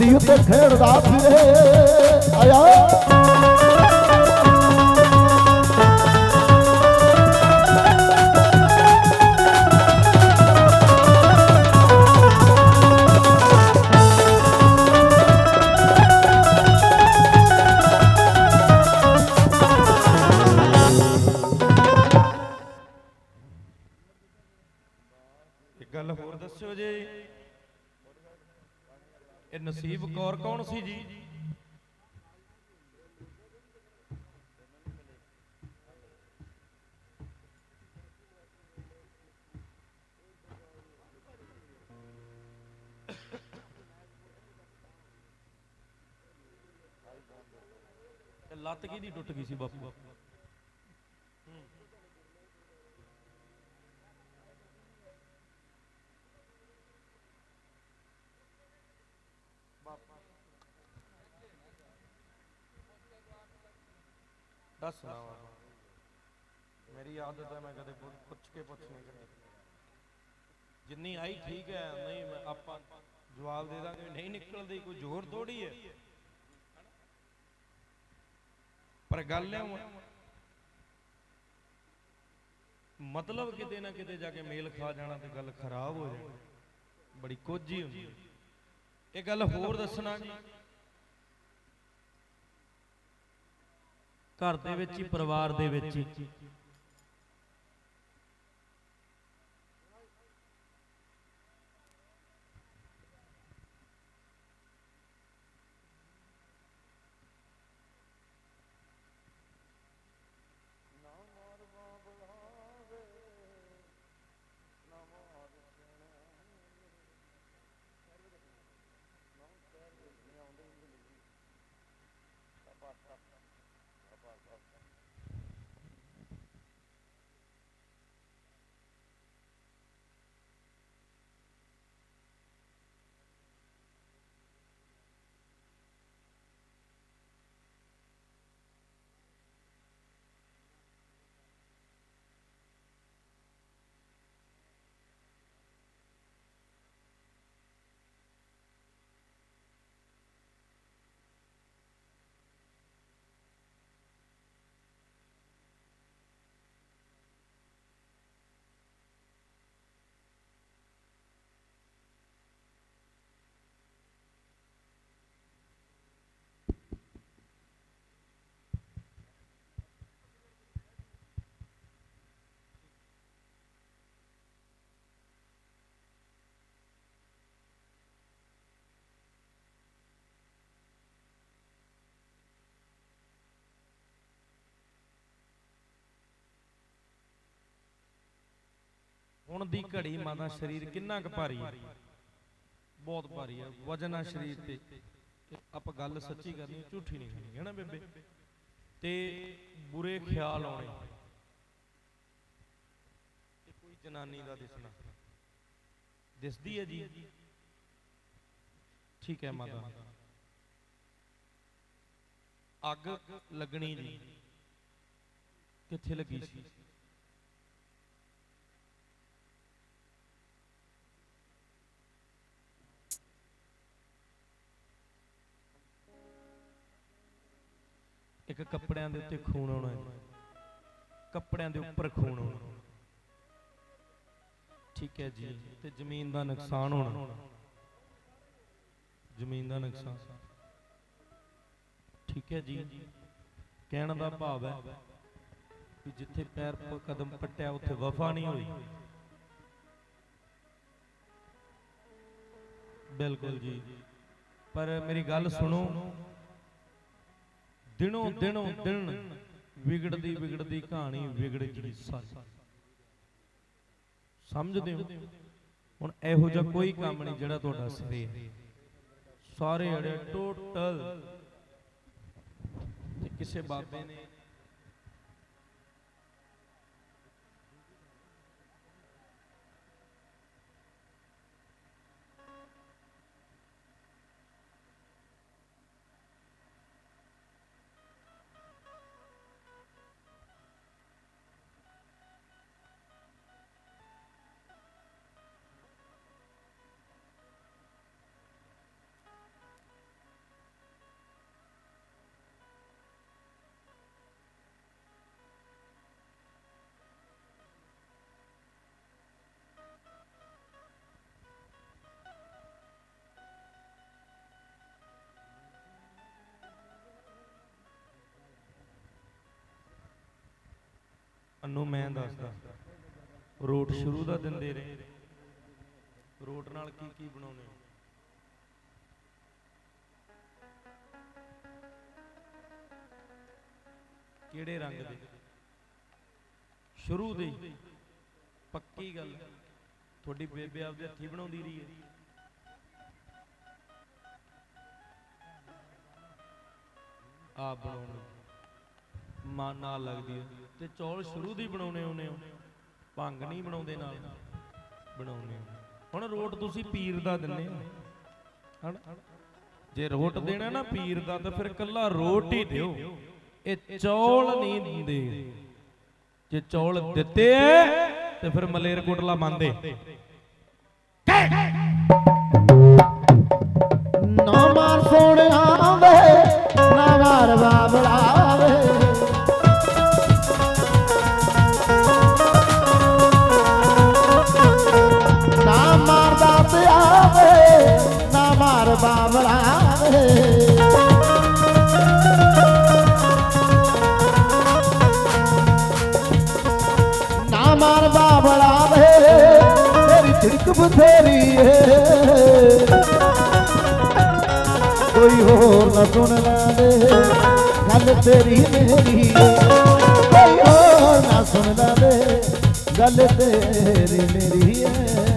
ਗੱਦੀ ਉੱਤੇ ਖੇਡਦਾ ਫਿਰੇ ਇਹ ਲੱਤ ਟੁੱਟ ਗਈ ਸੀ ਬਾਪੂ। ਦੱਸ ਨਾ ਮੇਰੀ ਆਦਤ ਹੈ, ਮੈਂ ਕਦੇ ਪੁੱਛ ਕੇ ਪੁੱਛ ਨਹੀਂ ਕਰਦਾ ਜਿੰਨੀ ਆਈ ਠੀਕ ਹੈ, ਨਹੀਂ ਮੈਂ ਆਪਾਂ ਜਵਾਬ ਦੇ ਦਾਂਗੇ ਨਹੀਂ ਨਿਕਲਦੀ, ਕੋਈ ਜ਼ੋਰ ਥੋੜੀ ਹੈ। ਪਰ ਗੱਲ ਇਹ ਮਤਲਬ ਕਿਤੇ ਨਾ ਕਿਤੇ ਜਾ ਕੇ ਮੇਲ ਖਾ ਜਾਣਾ ਤੇ ਗੱਲ ਖਰਾਬ ਹੋ ਜਾਣੀ। ਬੜੀ ਕੋਝੀ ਹੁੰਦੀ ਇਹ ਗੱਲ ਹੋਰ ਦੱਸਣਾ ਜੀ। ਘਰ ਦੇ ਵਿੱਚ ਹੀ, ਪਰਿਵਾਰ ਦੇ ਵਿੱਚ ਹੀ। ਹੁਣ ਦੀ ਘੜੀ ਮਾਦਾ ਸਰੀਰ ਕਿੰਨਾ ਕੁ ਭਾਰੀ ਹੈ ਬਹੁਤ ਭਾਰੀ ਹੈ ਵਜਨ ਆ ਸਰੀਰ ਤੇ ਆਪਾਂ ਗੱਲ ਸੱਚੀ ਕਰਨੀ, ਝੂਠੀ ਨਹੀਂ ਕਰਨੀ, ਹੈ ਨਾ ਬੇਬੇ? ਤੇ ਬੁਰੇ ਖਿਆਲ ਆਉਣੇ। ਤੇ ਕੋਈ ਜਨਾਨੀ ਦਾ ਦਿਸਣਾ। ਦਿਸਦੀ ਹੈ ਜੀ? ਠੀਕ ਹੈ ਮਾਤਾ। ਅੱਗ ਲੱਗਣੀ ਜੀ। ਕਿੱਥੇ ਲੱਗੀ ਸੀ? ਇੱਕ ਕੱਪੜਿਆਂ ਦੇ ਉੱਤੇ ਖੂਨ ਆਉਣਾ ਹੈ। ਕੱਪੜਿਆਂ ਦੇ ਉੱਪਰ ਖੂਨ ਆਉਣਾ ਠੀਕ ਹੈ ਜੀ, ਤੇ ਜ਼ਮੀਨ ਦਾ ਨੁਕਸਾਨ ਹੋਣਾ। ਜ਼ਮੀਨ ਦਾ ਨੁਕਸਾਨ। ਠੀਕ ਹੈ ਜੀ, ਕਹਿਣ ਦਾ ਭਾਵ ਹੈ ਕਿ ਜਿੱਥੇ ਪੈਰ ਕਦਮ ਪੱਟਿਆ, ਉੱਥੇ ਵਫਾ ਨਹੀਂ ਹੋਈ। ਬਿਲਕੁਲ ਜੀ। ਪਰ ਮੇਰੀ ਗੱਲ ਸੁਣੋ ਦਿਨੋਂ ਦਿਨੋਂ ਦਿਨ ਵਿਗੜਦੀ ਵਿਗੜਦੀ ਕਹਾਣੀ ਵਿਗੜ ਗਈ ਸਾਰੀ। ਸਮਝਦੇ ਹੋ? ਹੁਣ ਇਹੋ ਜਿਹਾ ਕੋਈ ਕੰਮ ਨਹੀਂ ਜਿਹੜਾ ਤੁਹਾਡਾ ਸਿਰੇ ਹੈ। ਸਾਰੇ ਅੜੇ ਟੋਟਲ ਤੇ ਕਿਸੇ ਬਾਬੇ ਨੇ ਤੁਹਾਨੂੰ ਮੈਂ ਦੱਸਦਾ। ਰੋਟ ਸ਼ੁਰੂ ਦਾ ਦਿੰਦੇ ਰਹੇ। ਰੋਟ ਨਾਲ ਕੀ ਕੀ ਬਣਾਉਨੇ ਕਿਹੜੇ ਰੰਗ ਦੇ? ਸ਼ੁਰੂ ਦੇ ਪੱਕੀ ਗੱਲ। ਤੁਹਾਡੀ ਬੇਬੇ ਆਪਦੇ ਹੱਥੀ ਬਣਾਉਂਦੀ ਰਹੀ ਹੈ। ਆਪ ਬਣਾਉਣੀ ਮਾਂ ਨਾਲ ਲੱਗਦੀ ਹੈ। ਤੇ ਚੌਲ ਸ਼ੁਰੂ ਦੀ ਬਣਾਉਣੇ ਹੁੰਦੇ ਹੋ? ਭੰਗ ਨਹੀਂ ਬਣਾਉਂਦੇ ਨਾਲ? ਬਣਾਉਣੇ ਹੁਣ ਰੋਟ ਤੁਸੀਂ ਪੀਰ ਦਾ ਦਿੰਦੇ ਹਣ ਜੇ ਰੋਟ ਦੇਣਾ ਨਾ ਪੀਰ ਦਾ, ਤਾਂ ਫਿਰ ਕੱਲਾ ਰੋਟ ਹੀ ਦਿਓ। ਇਹ ਚੌਲ ਨਹੀਂ ਦਿੰਦੇ। ਜੇ ਚੌਲ ਦਿੱਤੇ ਤੇ ਫਿਰ ਮਲੇਰਕੋਟਲਾ ਮੰਨਦੇ। ਨਾ ਮਾਰ ਵੇ ਨਾ ਮਾਰ ਬਾਬਲਾ ਤੇਰੀ ਬਥੇਰੀ ਏ। ਕੋਈ ਹੋਰ ਨਾ ਸੁਣ ਲਾਵੇ, ਗੱਲ ਤੇਰੀ ਮੇਰੀ ਕੋਈ ਹੋਰ ਨਾ ਸੁਣ ਲਾਵੇ, ਗੱਲ ਤੇਰੀ ਮੇਰੀ ਹੈ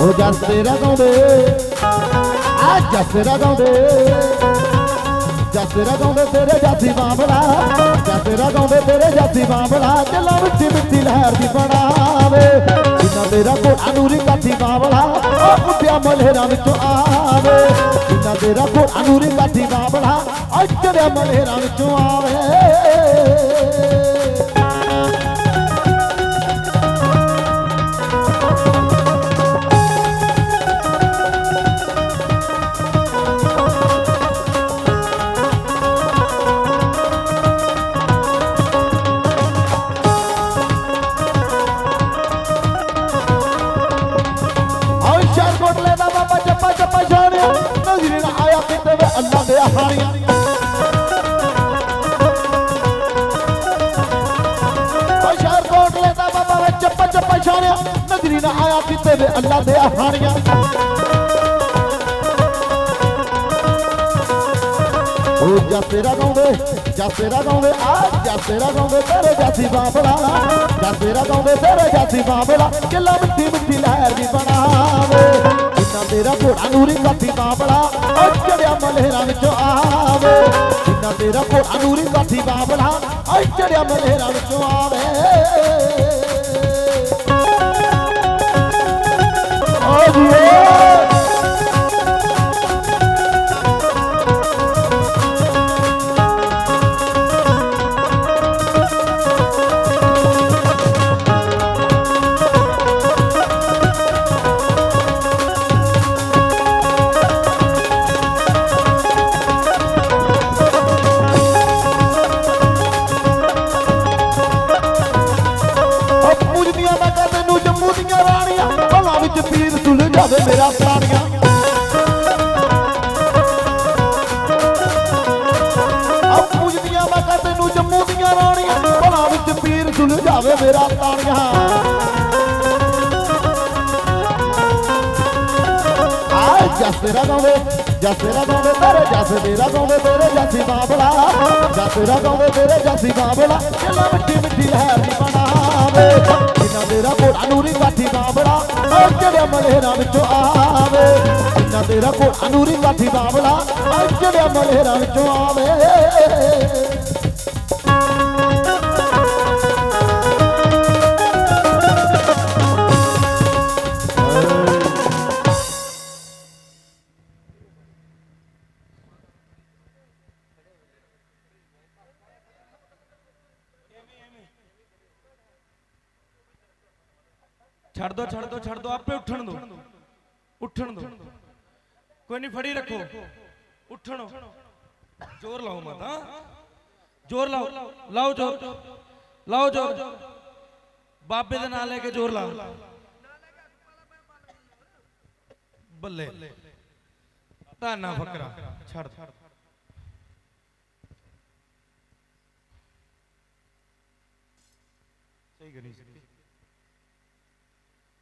ਉਹ ਜਸ ਤੇਰਾ ਗਾਉਂਦੇ ਆ ਜਸ ਤੇਰਾ ਗਾਉਂਦੇ ਜਸ ਤੇਰਾ ਗਾਉਂਦੇ ਤੇਰੇ ਜਾਤੀ ਬਾਬਲਾ ਜਸ ਤੇਰਾ ਗਾਉਂਦੇ ਤੇਰੇ ਜਾਤੀ ਬਾਬਲਾ ਚੱਲਾ ਮਿੱਠੀ ਮਿੱਠੀ ਲਹਿਰ ਦੀ ਬਣਾਵੇ। ਜਿੰਨਾ ਤੇਰਾ ਘੋੜਾ ਨੂਰੀ ਕਾਠੀ ਬਾਬਲਾ ਉਹ ਉੱਠਿਆ ਮਲੇਰਾਂ ਵਿੱਚੋਂ ਆਵੇ। ਜਿੰਨਾ ਤੇਰਾ ਘੋੜਾ ਨੂਰੀ ਕਾਠੀ ਬਾਬਲਾ ਉਹ ਚੜਿਆ ਮਲੇਰਾਂ ਵਿੱਚੋਂ ਆਵੇ। ਅੱਲਾ ਦੇ ਕੋਟਲੇ ਦਾ ਬਾਬਾ ਵੇ ਜੱਪਾ ਜੱਪਾ ਨਜ਼ਰੀ ਨਾ ਆਇਆ ਕਿਤੇ ਵੇ ਅੱਲਾ ਦੇ ਹਾਣੀਆਂ ਉਹ ਜਾਤੇਰਾ ਗਾਉਂਦੇ ਜਾਤੇਰਾ ਗਾਉਂਦੇ ਆ ਜਾਤੇਰਾ ਗਾਉਂਦੇ ਤੇਰੇ ਜਾਤੀ ਬਾਬਲਾ ਜਾਤੇਰਾ ਗਾਉਂਦੇ ਤੇਰੇ ਜਾਤੀ ਬਾਬਲਾ, ਕਿੱਲਾ ਮਿੱਠੀ ਮਿੱਠੀ ਲਹਿਰ ਦੀ ਬਣਾਵੇ। ਤੇਰਾ ਘੋੜਾ ਨੂਰੀ ਕਾਠੀ ਬਾਬਲਾ ਉਹ ਚੜਿਆ ਮਲੇਰਾਂ ਵਿੱਚੋਂ ਆਵੇ। ਜਿੰਨਾ ਤੇਰਾ ਘੋੜਾ ਨੂਰੀ ਕਾਠੀ ਬਾਬਲਾ ਉਹ ਚੜਿਆ ਮਲੇਰਾਂ ਵਿੱਚੋਂ ਆਵੇ। ਓ ਜੀਓ ਮੇਰਾ ਪ੍ਰਾਣੀਆਂ ਆ ਜਸ ਤੇਰਾ ਗਾਉਂਦੇ, ਜਸ ਤੇਰਾ ਗਾਉਂਦੇ, ਤੇਰੇ ਜਸ ਤੇਰਾ ਗਾਉਂਦੇ, ਤੇਰੇ ਜਾਸੀ ਬਾਬਲਾ। ਜਸ ਤੇਰਾ ਗਾਉਂਦੇ, ਤੇਰੇ ਜਾਸੀ ਬਾਬਲਾ। ਚੱਲਾ ਮਿੱਠੀ ਮਿੱਠੀ ਲਹਿਰ ਬਣਾਵੇ। ਜਿੰਨਾ ਤੇਰਾ ਘੋੜਾ ਨੂਰੀ ਕਾਠੀ ਬਾਬਲਾ ਉਹ ਚੜਿਆ ਮਲੇਰਾਂ ਵਿੱਚੋਂ ਆਵੇ। ਜਿੰਨਾ ਤੇਰਾ ਘੋੜਾ ਨੂਰੀ ਕਾਠੀ ਬਾਬਲਾ ਉਹ ਚੜਿਆ ਮਲੇਰਾਂ ਵਿੱਚੋਂ ਆਵੇ। ਛੱਡ ਦੋ ਛੱਡ ਦੋ ਛੱਡ ਦੋ, ਆਪੇ ਉੱਠਣ ਦੋ। ਉੱਠਣ ਦੋ। ਕੋਈ ਨਹੀਂ ਫੜੀ ਰੱਖੋ। ਉੱਠਣ। ਜ਼ੋਰ ਲਾਓ ਮਾਤਾ। ਜ਼ੋਰ ਲਾਓ। ਲਾਓ ਜ਼ੋਰ। ਲਾਓ ਜ਼ੋਰ। ਬਾਬੇ ਦੇ ਨਾਂ ਲੈ ਕੇ ਜ਼ੋਰ ਲਾਓ ਬੱਲੇ। ਧਾਨਾ ਫਕਰਾ। ਛੱਡ ਸਹੀ ਕਰੀ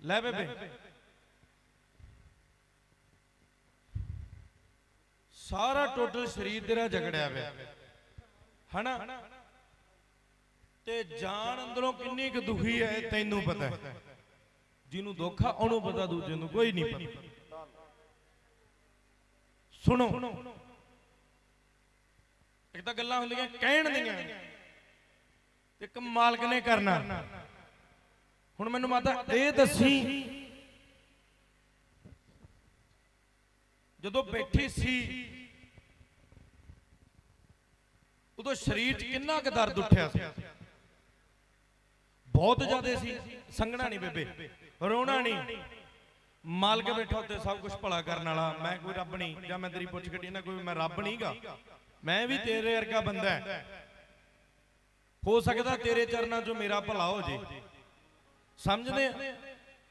ਲੈ ਬੇਬੇ। ਸਾਰਾ ਟੋਟਲ ਸਰੀਰ ਤੇਰਾ ਜਗੜਿਆ ਪਿਆ। ਹਨਾ? ਤੇ ਜਾਨ ਅੰਦਰੋਂ ਕਿੰਨੀ ਕੁ ਦੁਖੀ ਹੈ ਤੈਨੂੰ ਪਤਾ ਹੈ। ਜਿਹਨੂੰ ਦੁੱਖ ਆ ਉਹਨੂੰ ਪਤਾ ਦੂਜੇ ਨੂੰ ਕੋਈ ਨਹੀਂ ਪਤਾ। ਸੁਣੋ। ਇੱਕ ਤਾਂ ਗੱਲਾਂ ਹੁੰਦੀਆਂ ਕਹਿਣ ਦੀਆਂ। ਤੇ ਇੱਕ ਮਾਲਕ ਨੇ ਕਰਨਾ। ਹੁਣ ਮੈਨੂੰ ਮਾਤਾ ਇਹ ਦੱਸੀ। ਜਦੋਂ ਬੈਠੀ ਸੀ ਉਦੋਂ ਸਰੀਰ 'ਚ ਕਿੰਨਾ ਕੁ ਦਰਦ ਉੱਠਿਆ ਸੀ? ਬਹੁਤ ਜ਼ਿਆਦਾ ਸੀ। ਸੰਗਣਾ ਨਹੀਂ ਬੇਬੇ। ਰੋਣਾ ਨਹੀਂ। ਮਾਲਕ ਬੈਠਾ ਉੱਤੇ ਸਭ ਕੁਝ ਭਲਾ ਕਰਨ ਵਾਲਾ। ਮੈਂ ਕੋਈ ਰੱਬ ਨਹੀਂ ਜਾਂ ਮੈਂ ਤੇਰੀ ਪੁੱਛ ਕੱਢੀ ਨਾ ਕੋਈ ਮੈਂ ਰੱਬ ਨਹੀਂਗਾ। ਮੈਂ ਵੀ ਤੇਰੇ ਵਰਗਾ ਬੰਦਾ ਹੈ। ਹੋ। ਸਕਦਾ ਤੇਰੇ ਚਰਨਾਂ 'ਚੋਂ ਮੇਰਾ ਭਲਾ ਹੋ ਜੇ। ਸਮਝਦੇ?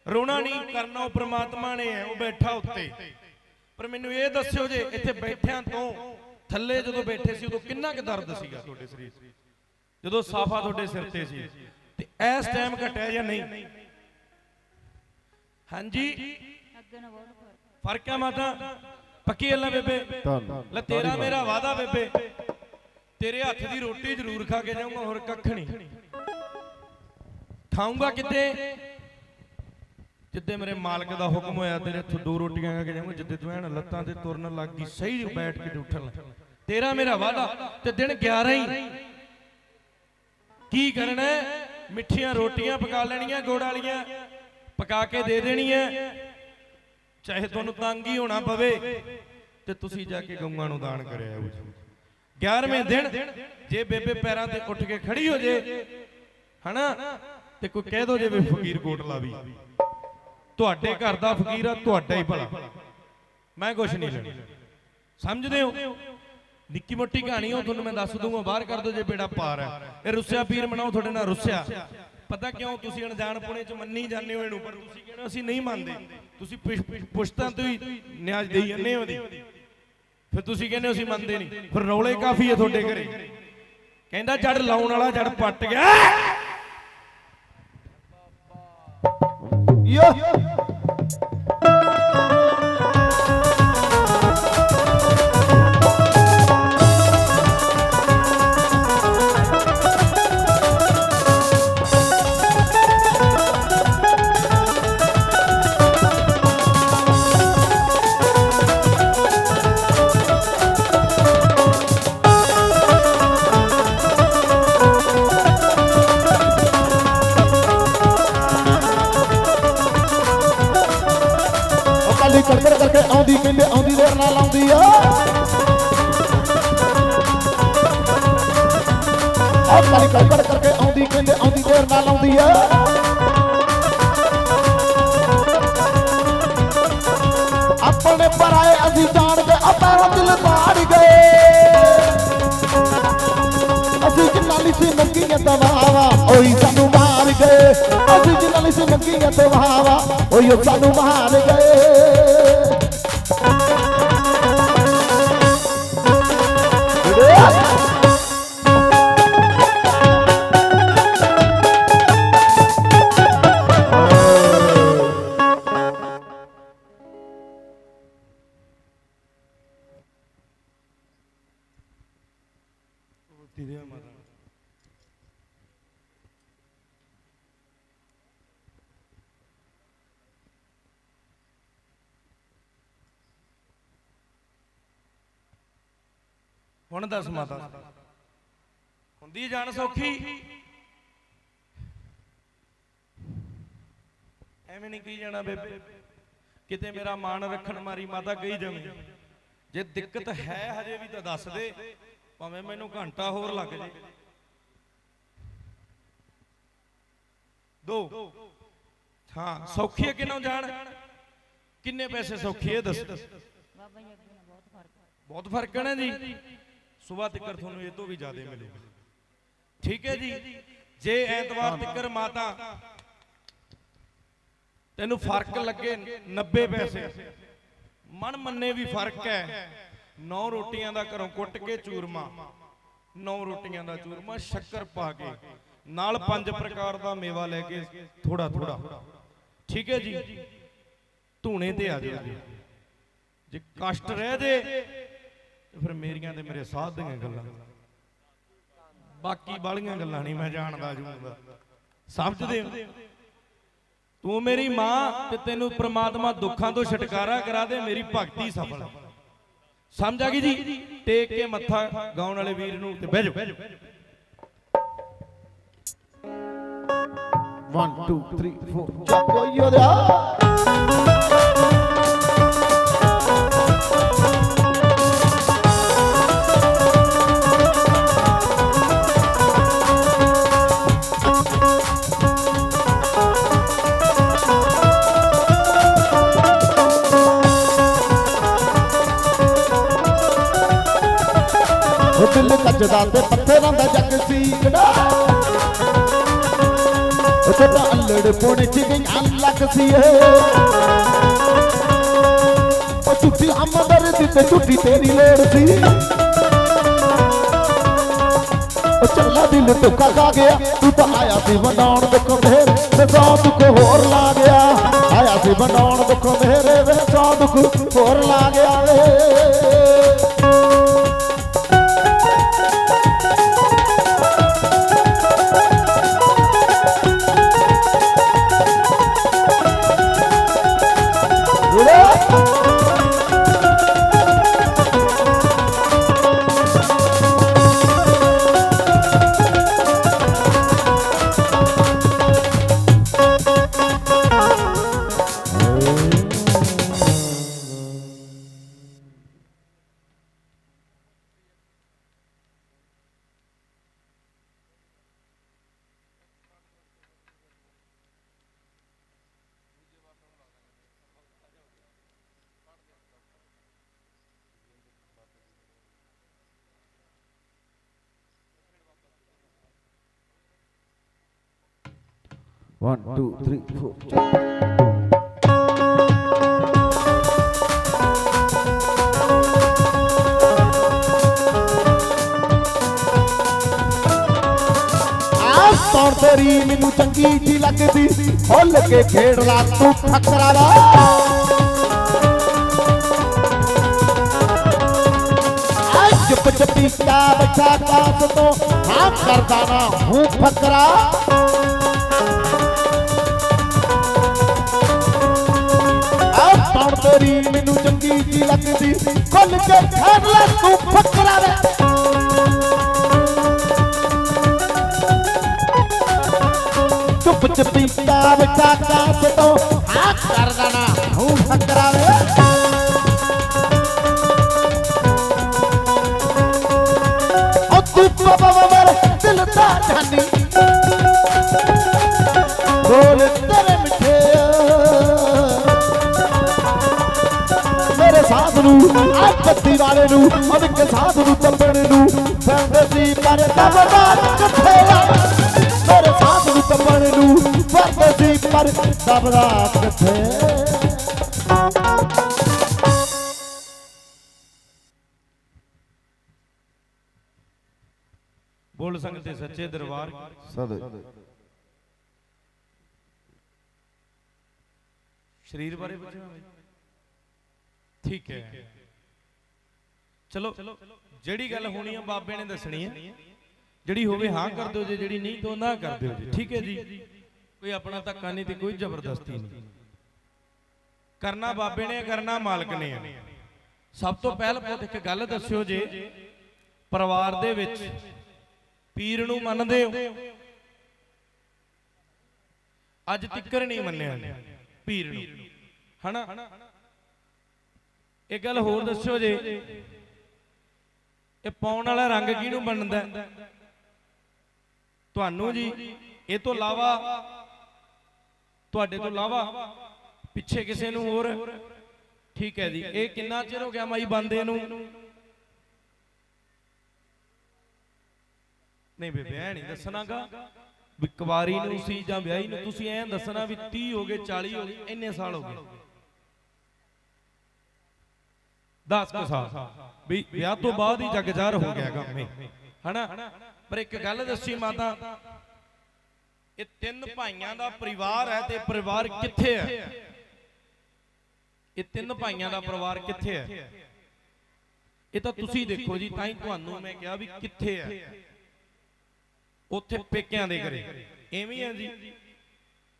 ਰੋਣਾ ਨਹੀਂ ਕਰਨਾ ਉਹ ਪ੍ਰਮਾਤਮਾ ਨੇ ਹੈ ਉਹ ਬੈਠਾ ਉੱਤੇ। ਪਰ ਮੈਨੂੰ ਇਹ ਦੱਸਿਓ ਜੇ ਇੱਥੇ ਬੈਠਿਆਂ ਤੋਂ ਥੱਲੇ ਜਦੋਂ ਬੈਠੇ ਸੀ ਉਦੋਂ ਕਿੰਨਾ ਕੁ ਦਰਦ ਸੀਗਾ? ਤੁਹਾਡੇ ਸਰੀਰ? ਜਦੋਂ ਸਾਫਾ ਤੁਹਾਡੇ ਸਿਰ ਤੇ ਸੀ। ਤੇ ਇਸ ਟਾਈਮ ਘਟਿਆ ਜਾਂ ਨਹੀਂ? ਹਾਂਜੀ? ਫ਼ਰਕ ਹੈ ਮਾਤਾ। ਪੱਕੀ ਅੱਲਾ ਬੇਬੇ? ਲੈ ਤੇਰਾ ਮੇਰਾ ਵਾਦਾ ਬੇਬੇ। ਤੇਰੇ ਹੱਥ ਦੀ ਰੋਟੀ ਜ਼ਰੂਰ ਖਾ ਕੇ ਜਾਊਂਗਾ ਹੋਰ ਕੱਖ ਨਹੀਂ। ਖਾਊਂਗਾ ਕਿੱਥੇ ਜਿੱਦੇ ਮੇਰੇ ਮਾਲਕ ਦਾ ਹੁਕਮ ਹੋਇਆ, ਤੇਰੇ ਹੱਥੋਂ ਦੋ ਰੋਟੀਆਂ ਖਾ ਕੇ ਜਾਊਂਗਾ, ਜਿੱਦੇ ਤੂੰ ਐਨ ਲੱਤਾਂ ਤੇ ਤੁਰਨ ਲੱਗ ਗਈ, ਸਹੀ ਬੈਠ ਕੇ ਉੱਠਣ ਲੱਗ। ਤੇਰਾ ਮੇਰਾ ਵਾਦਾ ਤੇ ਦਿਨ 11 ਹੀ। ਕੀ ਕਰਨਾ ਮਿੱਠੀਆਂ ਰੋਟੀਆਂ ਪਕਾ ਲੈਣੀਆਂ, ਗੁੜ ਵਾਲੀਆਂ, ਪਕਾ ਕੇ ਦੇ ਦੇਣੀਆਂ। ਚਾਹੇ ਤੁਹਾਨੂੰ ਤੰਗ ਹੀ ਹੋਣਾ ਪਵੇ, ਤੇ ਤੁਸੀਂ ਜਾ ਕੇ ਗਊਆਂ ਨੂੰ ਦਾਨ ਕਰਿਆ ਆਓ ਜੀ। 11ਵੇਂ ਦਿਨ, ਜੇ ਬੇਬੇ ਪੈਰਾਂ ਤੇ ਉੱਠ ਕੇ ਖੜੀ ਹੋ ਜੇ, ਹਨਾ? ਤੇ ਕੋਈ ਕਹਿ ਦੋ ਜੇ ਵੀ ਫਕੀਰ ਕੋਟਲਾ ਵੀ ਤੁਹਾਡੇ ਘਰ ਦਾ ਫਕੀਰ ਆ ਤੁਹਾਡਾ ਹੀ ਭਲਾ। ਮੈਂ ਕੁਛ ਨਹੀਂ ਲੈਣਾ। ਸਮਝਦੇ ਹੋ? ਨਿੱਕੀ ਮੋਟੀ ਕਹਾਣੀ ਉਹ ਤੁਹਾਨੂੰ ਮੈਂ ਦੱਸ ਦੂੰਗਾ ਬਾਹਰ ਕਰ ਦੋ ਜੇ ਬੇੜਾ ਪਾਰ ਹੈ ਇਹ ਰੁੱਸਿਆ ਪੀਰ ਮਨਾਓ ਤੁਹਾਡੇ ਨਾਲ ਰੁੱਸਿਆ। ਪਤਾ ਕਿਉਂ ਤੁਸੀਂ ਅਣਜਾਣ ਪੁਣੇ ਚ ਮੰਨੀ ਜਾਂਦੇ ਹੋ ਇਹਨੂੰ ਪਰ ਤੁਸੀਂ ਕਹਿੰਦੇ ਅਸੀਂ ਨਹੀਂ ਮੰਨਦੇ। ਤੁਸੀਂ ਪੁਸ਼- ਪੁਸ਼- ਪੁਸ਼ਤਾਂ ਤੋਂ ਹੀ ਨਿਆਜ਼ ਦੇਈ ਜਾਂਦੇ ਹੋ ਦੀ ਫਿਰ ਤੁਸੀਂ ਕਹਿੰਦੇ ਅਸੀਂ ਮੰਨਦੇ ਨਹੀਂ। ਫਿਰ ਰੌਲੇ ਕਾਫੀ ਹੈ ਤੁਹਾਡੇ ਘਰੇ। ਕਹਿੰਦਾ ਜੜ ਲਾਉਣ ਵਾਲਾ ਜੜ ਪੱਟ ਗਿਆ। ਯੋ ਉਹ ਕਹਿੰਦੇ ਆਉਂਦੀ ਦੇਰ ਨਾਲ ਆਉਂਦੀ ਆ। ਆਪਣੇ ਪਰਾਏ ਅਸੀਂ ਜਾਣ ਕੇ ਆਪਣਾ ਦਿਲ ਮਾਰ ਗਏ। ਅਸੀਂ ਜਿੰਨਾਂ ਲਈ ਸੀ ਮੰਗੀਆਂ ਦਵਾਵਾ ਉਹੀ ਸਾਨੂੰ ਮਾਰ ਗਏ। ਅਸੀਂ ਜਿੰਨਾਂ ਲਈ ਸੀ ਮੰਗੀਆਂ ਦਵਾਵਾ ਉਹੀ ਸਾਨੂੰ ਮਾਰ ਗਏ। ਹੁਣ ਦੱਸ ਮਾਤਾ। ਹੁੰਦੀ ਜਾਣ ਸੌਖੀ। ਐਵੇਂ ਨਹੀਂ ਕਹੀ ਜਾਣਾ ਬੇਬੇ। ਕਿਤੇ ਮੇਰਾ ਮਾਣ ਰੱਖਣ ਮਾਰੀ ਮਾਤਾ ਕਹੀ ਜਾਵੇਂ। ਜੇ ਦਿੱਕਤ ਹੈ ਹਜੇ ਵੀ ਤਾਂ ਦੱਸ ਦੇ। ਭਾਵੇਂ ਮੈਨੂੰ ਘੰਟਾ ਹੋਰ ਲੱਗ ਜੇ। ਦੋ। ਹਾਂ ਸੌਖੀ ਹੈ ਕਿਨੋਂ ਜਾਣ? ਕਿੰਨੇ ਪੈਸੇ ਸੌਖੀ ਹੈ ਦੱਸ। ਬਾਬਾ ਜੀ ਅੱਗੇ ਬਹੁਤ ਫ਼ਰਕ ਬਹੁਤ ਫ਼ਰਕ ਹੈ ਨਾ ਜੀ। ਸਵੇਰ ਤੱਕ ਤੁਹਾਨੂੰ ਇਹ ਤੋਂ ਵੀ ਜ਼ਿਆਦਾ ਮਿਲੇਗਾ। ਠੀਕ ਹੈ ਜੀ? ਜੇ। ਐਤਵਾਰ ਤੱਕਰ ਮਾਤਾ ਤੈਨੂੰ ਫ਼ਰਕ ਲੱਗੇ 90 ਪੈਸੇ। ਮਨ ਮੰਨੇ ਵੀ ਫ਼ਰਕ ਹੈ। ਨੌ ਰੋਟੀਆਂ ਦਾ ਘਰੋਂ ਕੁੱਟ ਕੇ ਚੂਰਮਾ। ਨੌ ਰੋਟੀਆਂ ਦਾ ਚੂਰਮਾ ਸ਼ੱਕਰ ਪਾ ਕੇ। ਨਾਲ ਪੰਜ ਪ੍ਰਕਾਰ ਦਾ ਮੇਵਾ ਲੈ ਕੇ ਥੋੜਾ ਥੋੜਾ ਠੀਕ ਹੈ ਜੀ? ਧੂਣੇ ਤੇ ਆ ਜਾਓ ਜੀ। ਜੇ ਕਸ਼ਟ ਰਹਿ ਜੇ ਤੇ ਫਿਰ ਮੇਰੀਆਂ ਤੇ ਮੇਰੇ ਸਾਧ ਦੀਆਂ ਗੱਲਾਂ। ਬਾਕੀ ਬਾਲੀਆਂ ਗੱਲਾਂ ਨਹੀਂ ਮੈਂ ਜਾਣਦਾ ਜੂਗਾ ਸਮਝਦੇ ਹੋ? ਤੂੰ ਮੇਰੀ ਮਾਂ ਤੇ ਤੈਨੂੰ ਪ੍ਰਮਾਤਮਾ ਦੁੱਖਾਂ ਤੋਂ ਛੁਟਕਾਰਾ ਕਰਾ ਦੇ, ਮੇਰੀ ਭਗਤੀ ਸਫਲ। ਸਮਝ ਆ ਗਈ ਜੀ? ਟੇਕ ਕੇ ਮੱਥਾ ਗਾਉਣ ਵਾਲੇ ਵੀਰ ਨੂੰ ਤੇ ਬਹਿ ਜਾਓ। 1 2 3 4 ਚੱਕੋ ਯੋਧਿਆ ਉਹ ਤੇ ਪੱਥਰਾਂ ਦਾ ਜੱਗ ਸੀ। ਕਿਹੜਾ ਤਾਂ ਅਲੜ ਪੁਣ ਚ ਗਈਆਂ ਲੱਗ ਸੀ ਉਹ ਝੂਠੀ ਅਮਦਰ ਦੀ ਤੇ ਝੂਠੀ ਤੇਰੀ ਲੋੜ ਸੀ। ਉਹ ਚੱਲਾ ਦਿਲ ਧੋਖਾ ਖਾ ਗਿਆ। ਤੂੰ ਤਾਂ ਆਇਆ ਸੀ ਵੰਡਾਉਣ ਦੁੱਖ ਮੇਰੇ ਤੇ ਸੌ ਦੁੱਖ ਹੋਰ ਲਾ ਗਿਆ। ਆਇਆ ਸੀ ਵੰਡਾਉਣ ਦੁੱਖ ਮੇਰੇ ਵੇ ਸੌ ਦੁੱਖ ਹੋਰ ਲਾ ਗਿਆ ਵੇ। One, two, three, four. ਆਸ ਤੌਰ ਤੇਰੀ ਮੈਨੂੰ ਚੰਗੀ ਜੀ ਲੱਗਦੀ ਖੁੱਲ ਕੇ ਖੇਡ ਲਾ ਤੂੰ ਫਕਰਾ ਦਾ ਅੱਜ ਪਚਪੀ ਕਾ ਬੱਚਾ ਕਾਸ ਤੋਂ ਹਾਂ ਕਰਦਾ ਨਾ ਹੂੰ ਫਕਰਾ ਆਹ ਤੇਰੀ ਮੈਨੂੰ ਚੰਗੀ ਜੀ ਲੱਗਦੀ ਖੁੱਲ ਕੇ ਖੇਡ ਲੈ ਤੂੰ ਫਕਰਾ ਵੇ। ਚੁੱਪ ਚੁੱਪੀ ਬਿਠਾ ਕਾਸ ਤੋਂ ਨੂੰ ਮਨ ਕੇ ਸਾਥ ਨੂੰ। ਤੰਬਣ ਨੂੰ ਫੈਂਦੇ ਸੀ ਪਰ ਦਬਦਾ ਕਿੱਥੇ ਆ ਮੇਰੇ ਸਾਥ ਨੂੰ ਤੰਬਣ ਨੂੰ ਫੈਂਦੇ ਸੀ ਪਰ ਦਬਦਾ ਕਿੱਥੇ ਬੋਲ ਸੰਗਤੇ ਸੱਚੇ ਦਰਬਾਰ ਸਦ। ਸਰੀਰ ਬਾਰੇ ਪੁੱਛਣਾ? ਠੀਕ ਹੈ। ਚਲੋ ਜਿਹੜੀ ਗੱਲ ਹੋਣੀ ਆ ਬਾਬੇ ਨੇ ਦੱਸਣੀ ਹੈ ਜਿਹੜੀ ਹੋਵੇ ਹਾਂ ਕਰ ਦਿਓ ਜੇ ਜਿਹੜੀ ਨਹੀਂ ਤਾਂ ਨਾ ਕਰ ਦਿਓ ਜੀ। ਠੀਕ ਹੈ ਜੀ। ਕੋਈ ਆਪਣਾ ਧੱਕਾ ਨਹੀਂ ਤੇ ਕੋਈ ਜ਼ਬਰਦਸਤੀ ਨਹੀਂ। ਕਰਨਾ ਬਾਬੇ ਨੇ ਕਰਨਾ ਮਾਲਕ ਨੇ ਆ। ਸਭ ਤੋਂ ਪਹਿਲ ਪੁੱਤ ਇੱਕ ਗੱਲ ਦੱਸਿਓ ਜੇ। ਪਰਿਵਾਰ ਦੇ ਵਿੱਚ ਪੀਰ ਨੂੰ ਮੰਨਦੇ ਹੋ? ਅੱਜ ਤਿੱਕਰ ਨਹੀਂ ਮੰਨਿਆ ਪੀਰ ਨੂੰ। ਹਨਾ? ਇਹ ਗੱਲ ਹੋਰ ਦੱਸਿਓ ਜੇ। ਇਹ ਪਾਉਣ ਵਾਲਾ ਰੰਗ ਕਿਹਨੂੰ ਬਣਦਾ? ਤੁਹਾਨੂੰ ਜੀ, ਇਹ ਤੋਂ ਇਲਾਵਾ ਤੁਹਾਡੇ ਤੋਂ ਇਲਾਵਾ ਪਿੱਛੇ ਕਿਸੇ ਨੂੰ ਹੋਰ? ਠੀਕ ਹੈ ਜੀ। ਇਹ ਕਿੰਨਾ ਚਿਰ ਹੋ ਗਿਆ ਮਾਈ ਬੰਦੇ ਨੂੰ? ਨਹੀਂ ਬੇਬੇ, ਐ ਨਹੀਂ ਦੱਸਣਾਗਾ ਵੀ ਕੁਵਾਰੀ ਨੂੰ ਸੀ ਜਾਂ ਵਿਆਹੀ ਨੂੰ, ਤੁਸੀਂ ਐਂ ਦੱਸਣਾ ਵੀ 30 ਹੋ ਗਏ 40 ਹੋ ਗਏ, ਇੰਨੇ ਸਾਲ ਹੋ ਗਏ। 10 ਕੁ ਸਾਲ। ਵੀ ਵਿਆਹ ਤੋਂ ਬਾਅਦ ਹੀ ਜੱਗ ਜ਼ਾਹਰ ਹੋ ਗਿਆ ਕੰਮ ਇਹ। ਹਨਾ? ਪਰ ਇੱਕ ਗੱਲ ਦੱਸੀ ਮਾਤਾ ਇਹ ਤਿੰਨ ਭਾਈਆਂ ਦਾ ਪਰਿਵਾਰ ਹੈ ਤੇ ਪਰਿਵਾਰ ਕਿੱਥੇ ਹੈ? ਇਹ ਤਿੰਨ ਭਾਈਆਂ ਦਾ ਪਰਿਵਾਰ ਕਿੱਥੇ ਹੈ? ਇਹ ਤਾਂ ਤੁਸੀਂ ਦੇਖੋ ਜੀ ਤਾਂ ਹੀ ਤੁਹਾਨੂੰ ਮੈਂ ਕਿਹਾ ਵੀ ਕਿੱਥੇ ਹੈ? ਉੱਥੇ ਪੇਕਿਆਂ ਦੇ ਘਰੇ। ਐਵੇਂ ਹੈ ਜੀ।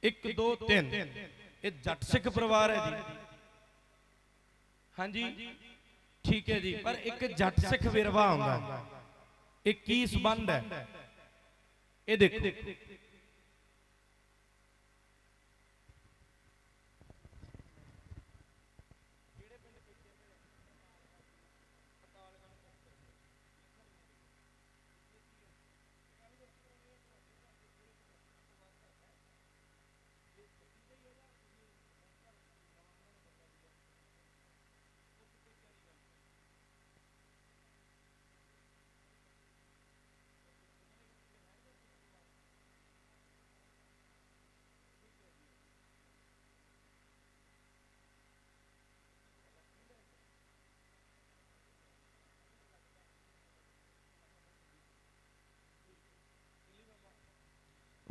1 2 3 ਇਹ ਜੱਟ ਸਿੱਖ ਪਰਿਵਾਰ ਹੈ ਜੀ। ਹਾਂਜੀ। ਠੀਕ ਹੈ ਜੀ। ਪਰ ਇੱਕ ਜੱਟ ਸਿੱਖ ਵਿਰਵਾ ਹੈ। ਇਹ ਕੀ ਸੰਬੰਧ ਹੈ? ਇਹ ਦੇਖੋ।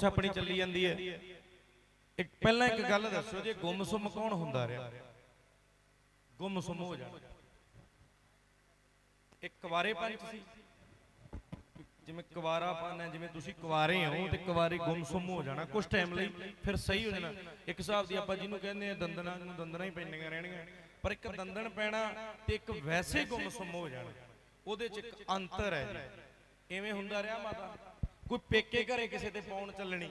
ਪੁੱਛ ਆਪਣੀ ਚੱਲੀ ਜਾਂਦੀ ਹੈ। ਇੱਕ ਪਹਿਲਾਂ ਇੱਕ ਗੱਲ ਦੱਸੋ, ਜੇ ਗੁੰਮਸੁੰਮ ਕੌਣ ਹੁੰਦਾ ਰਿਹਾ? ਗੁੰਮਸੁੰਮ ਹੋ ਜਾਣਾ। ਇੱਕ ਕੁਵਾਰੇ ਪੰਚ ਸੀ। ਜਿਵੇਂ ਕੁਵਾਰਾ ਹੈ, ਜਿਵੇਂ ਤੁਸੀਂ ਕੁਵਾਰੇ ਹੋ, ਤੇ ਕੁਵਾਰੇ ਗੁੰਮਸੁੰਮ ਹੋ ਜਾਣਾ ਕੁਝ ਟਾਈਮ ਲਈ, ਫਿਰ ਸਹੀ ਹੋ ਜਾਣਾ। ਇੱਕ ਹਿਸਾਬ ਦੀ ਆਪਾਂ ਜਿਹਨੂੰ ਕਹਿੰਦੇ ਆ ਦੰਦਨਾਂ ਨੂੰ ਦੰਦਨਾਂ ਹੀ ਪੈਣੀਆਂ ਰਹਿਣੀਆਂ ਪਰ ਇੱਕ ਦੰਦਣ ਪੈਣਾ ਤੇ ਇੱਕ ਵੈਸੇ ਗੁੰਮਸੁੰਮ ਹੋ ਜਾਣਾ। ਉਹਦੇ ਚ ਇੱਕ ਅੰਤਰ ਹੈ ਜੀ। ਐਵੇਂ ਹੁੰਦਾ ਰਿਹਾ ਮਾਤਾ। ਕੋਈ ਪੇਕੇ ਘਰੇ ਕਿਸੇ ਤੇ ਪਾਉਣ ਚੱਲਣੀ।